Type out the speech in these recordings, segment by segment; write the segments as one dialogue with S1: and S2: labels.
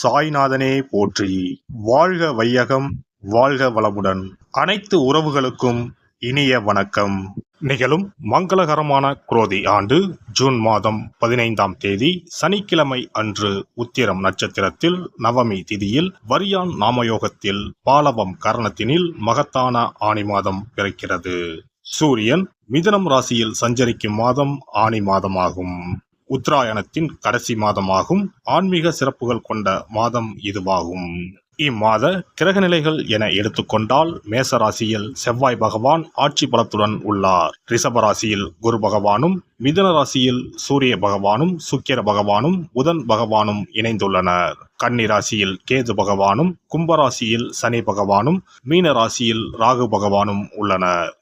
S1: சாய்நாதனே போற்றி. வாழ்க வையகம் வாழ்க வளமுடன். அனைத்து உறவுகளுக்கும் இனிய வணக்கம். நிகழும் மங்களகரமான குரோதி ஆண்டு ஜூன் மாதம் பதினைந்தாம் தேதி சனிக்கிழமை அன்று உத்திரம் நட்சத்திரத்தில் நவமி திதியில் வரியான் நாமயோகத்தில் பாலவம் கரணத்தினில் மகத்தான ஆணி மாதம் பிறக்கிறது. சூரியன் மிதனம் ராசியில் சஞ்சரிக்கும் மாதம் ஆணி மாதமாகும். உத்தராயணத்தின் கடைசி மாதமாகும். ஆன்மீக சிறப்புகள் கொண்ட மாதம் இதுவாகும். இம்மாத கிரகநிலைகள் என எடுத்துக்கொண்டால் மேச ராசியில் செவ்வாய் பகவான் ஆட்சி பலத்துடன் உள்ளார். ரிஷப ராசியில் குரு பகவானும் மிதுன ராசியில் சூரிய பகவானும் சுக்கிர பகவானும் புதன் பகவானும் இணைந்துள்ளனர். கன்னி ராசியில் கேது பகவானும் கும்பராசியில் சனி பகவானும் மீன ராசியில் ராகு பகவானும் உள்ளனர்.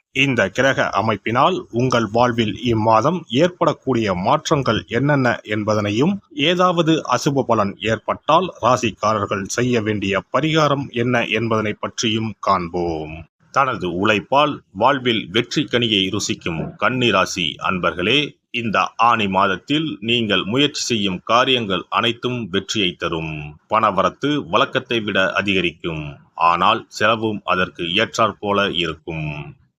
S1: இந்த கிரக அமைப்பினால் உங்கள் வாழ்வில் இம்மாதம் ஏற்படக்கூடிய மாற்றங்கள் என்னென்ன என்பதனையும் ஏதாவது அசுப பலன் ஏற்பட்டால் ராசிக்காரர்கள் செய்ய வேண்டிய பரிகாரம் என்ன என்பதனை பற்றியும் காண்போம். தனது உழைப்பால் வாழ்வில் வெற்றி கனியை ருசிக்கும் கன்னிராசி அன்பர்களே இந்த ஆணி மாதத்தில் நீங்கள் முயற்சி செய்யும் காரியங்கள் அனைத்தும் வெற்றியை தரும். பணவரத்து வழக்கத்தை விட அதிகரிக்கும். ஆனால் செலவும் அதற்கு ஏற்றாற்போல இருக்கும்.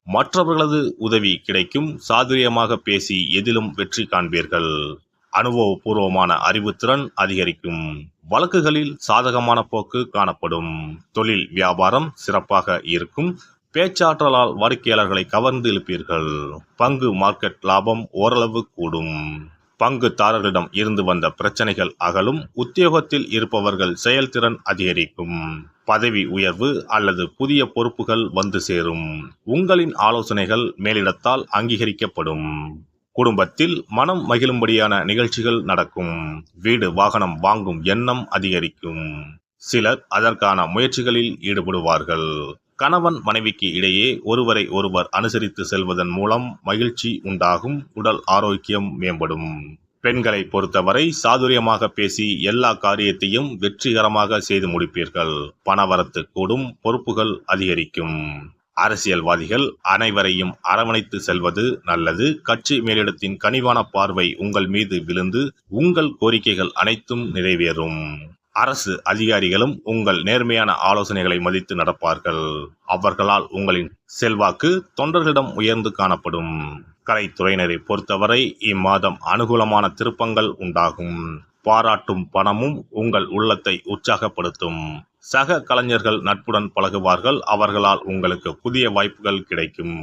S1: மற்றவர்களது உதவி கிடைக்கும். சாதுரியமாக பேசி எதிலும் வெற்றி காண்பீர்கள். அனுபவபூர்வமான அறிவுத்திறன் அதிகரிக்கும். வழக்குகளில் சாதகமான போக்கு காணப்படும். தொழில் வியாபாரம் சிறப்பாக இருக்கும். பேச்சாற்றலால் வாடிக்கையாளர்களை கவர்ந்து இழுப்பீர்கள் பங்கு மார்க்கெட் லாபம் ஓரளவு கூடும். பங்குதாரர்களிடம் இருந்து வந்த பிரச்சனைகள் அகலும். உத்தியோகத்தில் இருப்பவர்கள் செயல்திறன் அதிகரிக்கும். பதவி உயர்வு அல்லது புதிய பொறுப்புகள் வந்து சேரும். உங்களின் ஆலோசனைகள் மேலிடத்தால் அங்கீகரிக்கப்படும். குடும்பத்தில் மனம் மகிழும்படியான நிகழ்ச்சிகள் நடக்கும். வீடு வாகனம் வாங்கும் எண்ணம் அதிகரிக்கும். சிலர் அதற்கான முயற்சிகளில் ஈடுபடுவார்கள். கணவன் மனைவிக்கு இடையே ஒருவரை ஒருவர் அனுசரித்து செல்வதன் மூலம் மகிழ்ச்சி உண்டாகும் உடல் ஆரோக்கியம் மேம்படும். பெண்களை பொறுத்தவரை சாதுரியமாக பேசி எல்லா காரியத்தையும் வெற்றிகரமாக செய்து முடிப்பீர்கள். பணவரத்து கூடும் பொறுப்புகள் அதிகரிக்கும். அரசியல்வாதிகள் அனைவரையும் அரவணைத்து செல்வது நல்லது. கட்சி மேலிடத்தின் கனிவான பார்வை உங்கள் மீது விழுந்து உங்கள் கோரிக்கைகள் அனைத்தும் நிறைவேறும். அரசு அதிகாரிகளும் உங்கள் நேர்மையான ஆலோசனைகளை மதித்து நடப்பார்கள். அவர்களால் உங்களின் செல்வாக்கு தொண்டர்களிடம் உயர்ந்து காணப்படும். கலைத்துறையினரை பொறுத்தவரை இம்மாதம் அனுகூலமான திருப்பங்கள் உண்டாகும். பாராட்டும் பணமும் உங்கள் உள்ளத்தை உற்சாகப்படுத்தும். சக கலைஞர்கள் நட்புடன் பழகுவார்கள். அவர்களால் உங்களுக்கு புதிய வாய்ப்புகள் கிடைக்கும்.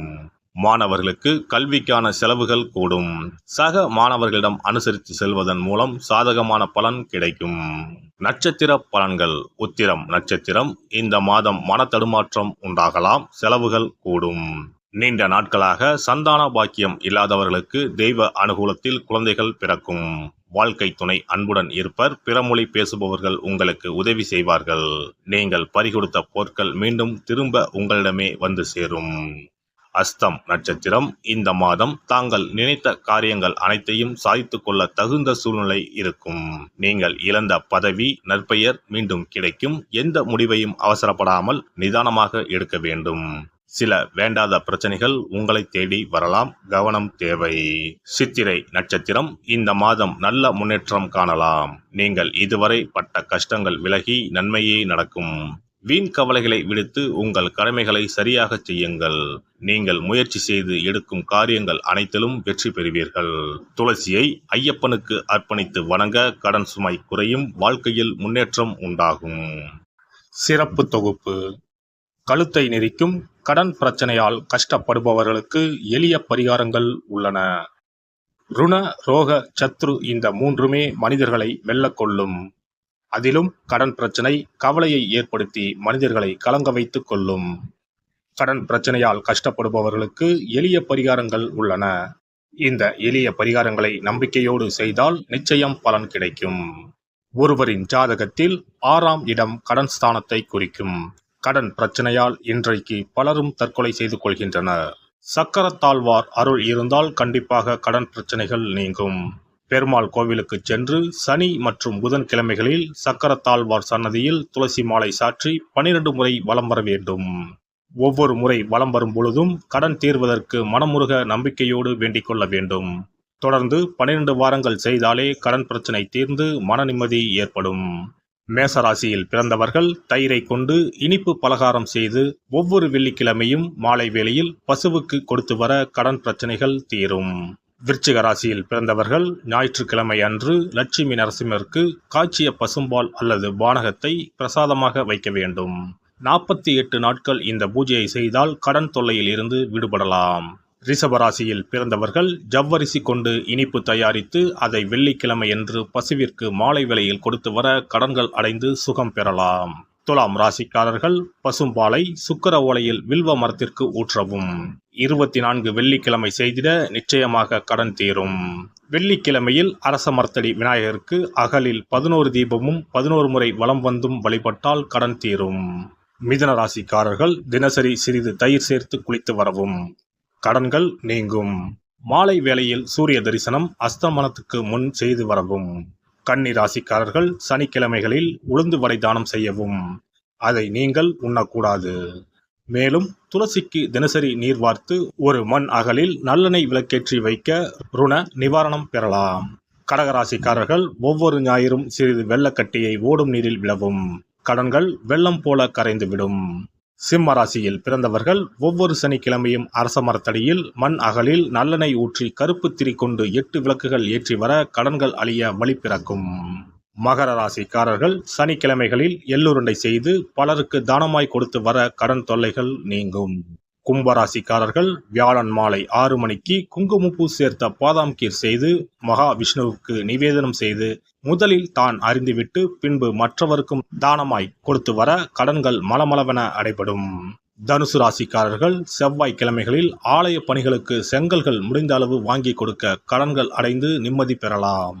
S1: மாணவர்களுக்கு கல்விக்கான செலவுகள் கூடும். சக மாணவர்களிடம் அனுசரித்து செல்வதன் மூலம் சாதகமான பலன் கிடைக்கும். நட்சத்திர பலன்கள். உத்திரம் நட்சத்திரம். இந்த மாதம் மன தடுமாற்றம் உண்டாகலாம். செலவுகள் கூடும். நீண்ட நாட்களாக சந்தான பாக்கியம் இல்லாதவர்களுக்கு தெய்வ அனுகூலத்தில் குழந்தைகள் பிறக்கும். வாழ்க்கை துணை அன்புடன் இருப்பர். பிறமொழி பேசுபவர்கள் உங்களுக்கு உதவி செய்வார்கள். நீங்கள் பறிகொடுத்த பொருட்கள் மீண்டும் திரும்ப உங்களிடமே வந்து சேரும். அஸ்தம் நட்சத்திரம். இந்த மாதம் தாங்கள் நினைத்த காரியங்கள் அனைத்தையும் சாதித்துக் கொள்ள தகுந்த சூழ்நிலை இருக்கும். நீங்கள் இழந்த பதவி நற்பெயர் மீண்டும் கிடைக்கும். எந்த முடிவையும் அவசரப்படாமல் நிதானமாக எடுக்க வேண்டும். சில வேண்டாத பிரச்சனைகள் உங்களை தேடி வரலாம். கவனம் தேவை. சித்திரை நட்சத்திரம் இந்த மாதம் நல்ல முன்னேற்றம் காணலாம். நீங்கள் இதுவரை பட்ட கஷ்டங்கள் விலகி நன்மையே நடக்கும். வீண் கவலைகளை விடுத்து உங்கள் கடமைகளை சரியாக செய்யுங்கள். நீங்கள் முயற்சி செய்து எடுக்கும் காரியங்கள் அனைத்திலும் வெற்றி பெறுவீர்கள். துளசியை ஐயப்பனுக்கு அர்ப்பணித்து வணங்க கடன் சுமை குறையும் வாழ்க்கையில் முன்னேற்றம் உண்டாகும். சிறப்பு தொகுப்பு. கழுத்தை நெரிக்கும் கடன் பிரச்சனையால் கஷ்டப்படுபவர்களுக்கு எளிய பரிகாரங்கள் உள்ளன. ருண ரோக சத்ரு இந்த மூன்றுமே மனிதர்களை வெல்லக்கொள்ளும் அதிலும் கடன் பிரச்சனை கவலையை ஏற்படுத்தி மனிதர்களை கலங்க வைத்துக் கொள்ளும். கடன் பிரச்சனையால் கஷ்டப்படுபவர்களுக்கு எளிய பரிகாரங்கள் உள்ளன. இந்த எளிய பரிகாரங்களை நம்பிக்கையோடு செய்தால் நிச்சயம் பலன் கிடைக்கும். ஒருவரின் ஜாதகத்தில் ஆறாம் இடம் கடன் ஸ்தானத்தை குறிக்கும். கடன் பிரச்சனையால் இன்றைக்கு பலரும் தற்கொலை செய்து கொள்கின்றனர். சக்கரத்தாழ்வார் அருள் இருந்தால் கண்டிப்பாக கடன் பிரச்சனைகள் நீங்கும். பெருமாள் கோவிலுக்கு சென்று சனி மற்றும் புதன் கிழமைகளில் சக்கரத்தாழ்வார் சன்னதியில் துளசி மாலை சாற்றி பனிரெண்டு முறை வலம் வர வேண்டும். ஒவ்வொரு முறை வலம் வரும் பொழுதும் கடன் தீர்வதற்கு மனமுருக நம்பிக்கையோடு வேண்டிக் கொள்ள வேண்டும். தொடர்ந்து பனிரெண்டு வாரங்கள் செய்தாலே கடன் பிரச்சனை தீர்ந்து மன நிம்மதி ஏற்படும். மேசராசியில் பிறந்தவர்கள் தயிரை கொண்டு இனிப்பு பலகாரம் செய்து ஒவ்வொரு வெள்ளிக்கிழமையும் மாலை வேளையில் பசுவுக்கு கொடுத்து வர கடன் பிரச்சனைகள் தீரும். விருச்சிக ராசியில் பிறந்தவர்கள் ஞாயிற்றுக்கிழமை அன்று லட்சுமி நரசிம்மருக்கு காய்ச்சிய பசும்பால் அல்லது பானகத்தை பிரசாதமாக வைக்க வேண்டும். நாற்பத்தி எட்டு நாட்கள் இந்த பூஜையை செய்தால் கடன் தொல்லையில் இருந்து விடுபடலாம். ரிஷபராசியில் பிறந்தவர்கள் ஜவ்வரிசி கொண்டு இனிப்பு தயாரித்து அதை வெள்ளிக்கிழமை என்று பசுவிற்கு மாலை விலையில் கொடுத்து வர கடன்கள் அடைந்து சுகம் பெறலாம். துலாம் ராசிக்காரர்கள் பசும்பாலை சுக்கர ஓலையில் வில்வ மரத்திற்கு ஊற்றவும். இருபத்தி நான்கு வெள்ளிக்கிழமை செய்திட நிச்சயமாக கடன் தீரும். வெள்ளிக்கிழமையில் அரச மரத்தடி விநாயகருக்கு அகலில் பதினோரு தீபமும் பதினோரு முறை வலம் வந்தும் வழிபட்டால் கடன் தீரும். மிதன ராசிக்காரர்கள் தினசரி சிறிது தயிர் சேர்த்து குளித்து வரவும். கடன்கள் நீங்கும். மாலை வேளையில் சூரிய தரிசனம் அஸ்தமனத்துக்கு முன் செய்து வரவும். கன்னி ராசிக்காரர்கள் சனிக்கிழமைகளில் உளுந்து வடை தானம் செய்யவும். அதை நீங்கள் உண்ணக்கூடாது. மேலும் துளசிக்கு தினசரி நீர் வார்த்து ஒரு மண் அகலில் நல்லெண்ணெய் விளக்கேற்றி வைக்க ருண நிவாரணம் பெறலாம். கடகராசிக்காரர்கள் ஒவ்வொரு ஞாயிறும் சிறிது வெள்ளக்கட்டியை ஓடும் நீரில் விழவும். கடன்கள் வெள்ளம் போல கரைந்துவிடும். சிம்ம ராசியில் பிறந்தவர்கள் ஒவ்வொரு சனிக்கிழமையும் அரச மரத்தடியில் மண் அகலில் நல்லெண்ணெய் ஊற்றி கருப்பு திரி கொண்டு எட்டு விளக்குகள் ஏற்றி வர கடன்கள் அழிய வழி பிறக்கும். மகர ராசிக்காரர்கள் சனிக்கிழமைகளில் எள்ளுருண்டை செய்து பலருக்கு தானமாய் கொடுத்து வர கடன் தொல்லைகள் நீங்கும். கும்பராசிக்காரர்கள் வியாழன் மாலை ஆறு மணிக்கு குங்குமப்பூ சேர்த்த பாதாம் கீர் செய்து மகா விஷ்ணுவுக்கு நிவேதனம் செய்து முதலில் தான் அறிந்துவிட்டு பின்பு மற்றவருக்கும் தானமாய் கொடுத்து வர கடன்கள் மலமளவென அடைபடும். தனுசு ராசிக்காரர்கள் செவ்வாய் கிழமைகளில் ஆலய பணிகளுக்கு செங்கல்கள் முடிந்த அளவு வாங்கி கொடுக்க கடன்கள் அடைந்து நிம்மதி பெறலாம்.